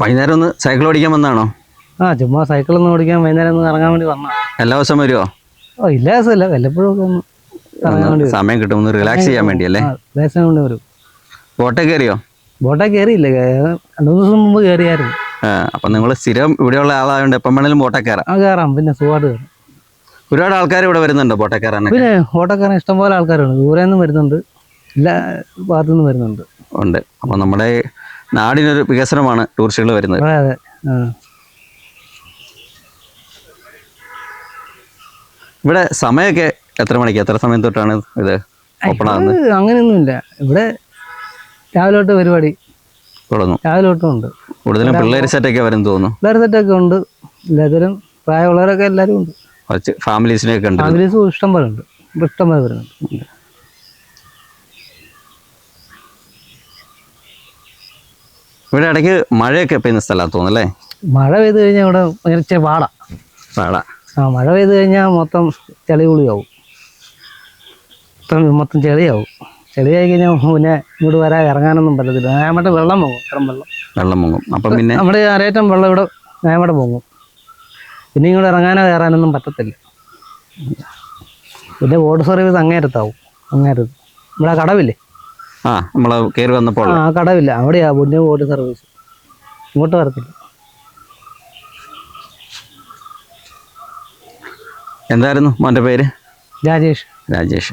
വൈകുന്നേരം ഒന്ന് സൈക്കിൾ ഓടിക്കാൻ വന്നാണോ? ആ ചുമ്മാ സൈക്കിൾ ഒന്ന് ഓടിക്കാൻ വൈകുന്നേരം ഒന്ന് ഇറങ്ങാൻ വേണ്ടി വന്നാ. എല്ലാ ദിവസം വരുമോ ഓ ഇല്ല ദിവസമല്ല വല്ലപ്പോഴും ഒക്കെ ഒന്ന് ഇറങ്ങാൻ വേണ്ടി വരും. സമയം കിട്ടും ഒന്ന് റിലാക്സ് ചെയ്യാൻ വേണ്ടി അല്ലേ ദേശം കൊണ്ട് വരും. ബോട്ടെ കയറിയോ? ബോട്ടെ കയറിയില്ല. കേ- രണ്ടു മൂന്ന് ദിവസം മുമ്പ് കയറിയായിരുന്നു. ആ, അപ്പം നിങ്ങൾ സ്ഥിരം ഇവിടെയുള്ള ആളായതുകൊണ്ട് എപ്പം വേണേലും ബോട്ടെ കയറാം. ആ കയറാം. പിന്നെ സുഖമായിട്ട് കയറാം. ഒരുപാട് ആൾക്കാർ ഇവിടെ വരുന്നുണ്ടോ ബോട്ടെ കയറാനൊക്കെ? പിന്നെ ഓട്ടക്കാരൻ ഇഷ്ടംപോലെ ആൾക്കാരുണ്ട്. ദൂരെ നിന്നും വരുന്നുണ്ട്. എല്ലാ ഭാഗത്തു നിന്നും വരുന്നുണ്ട്. ഉണ്ട്. അപ്പൊ നമ്മുടെ നാടിനൊരു വികസനമാണ് ടൂറിസ്റ്റുകൾ വരുന്നത്. അതെ ഇവിടെ സമയമൊക്കെ എത്ര മണിക്ക്? എത്ര സമയം തൊട്ടാണ് ഇത് ഓപ്പൺ ആകുന്നത് അങ്ങനെയൊന്നുമില്ല. ഇവിടെ രാവിലെ തൊട്ട് പരിപാടി. തുടങ്ങും. രാവിലെ തൊട്ടും ഉണ്ട്. കൂടുതലും പിള്ളേർ സെറ്റൊക്കെ വരും തോന്നുന്നു. പിള്ളേർ സെറ്റൊക്കെ ഉണ്ട്. എല്ലാത്തിലും പ്രായമുള്ളവരൊക്കെ എല്ലാവരും ഉണ്ട്. കുറച്ച് ഫാമിലീസിനെയൊക്കെ ഉണ്ട് ഫാമിലീസ് ഇഷ്ടം പോലെ ഉണ്ട്. ഇഷ്ടം പോലെ വരുന്നുണ്ട്. ഇവിടെ ഇടയ്ക്ക് മഴയൊക്കെ പെയ്യുന്ന സ്ഥലമാണ് തോന്നുന്നല്ലേ? മഴ പെയ്ത് കഴിഞ്ഞാൽ ഇവിടെ ഭയങ്കര പാട പാട ആ മഴ പെയ്ത് കഴിഞ്ഞാൽ മൊത്തം ചെളി കുളിയാവും. മൊത്തം മൊത്തം ചെളിയാവും. ചെളിയായി കഴിഞ്ഞാൽ പിന്നെ ഇങ്ങോട്ട് വരാൻ ഇറങ്ങാനൊന്നും പറ്റത്തില്ല. നേമട്ട് വെള്ളം പോകും ഇത്രയും വെള്ളം. വെള്ളം പൊങ്ങും അപ്പം പിന്നെ? നമ്മുടെ അരേറ്റം വെള്ളം ഇവിടെ നേമട്ട് പോകും പിന്നെ ഇങ്ങോട്ട് ഇറങ്ങാനോ കയറാനൊന്നും പറ്റത്തില്ല. പിന്നെ വാട്ടർ സർവീസ് അങ്ങേരത്താവും അങ്ങേരത്ത് ഇവിടെ കടവില്ലേ? ആ നമ്മൾ കയറി വന്നപ്പോൾ. ആ കടവില്ല. അവിടെയാ പുണ്യ വാട്ടർ സർവീസ് ഇങ്ങോട്ട് വരത്തില്ല. എന്തായിരുന്നു മോന്റെ പേര്? രാജേഷ്. രാജേഷ്.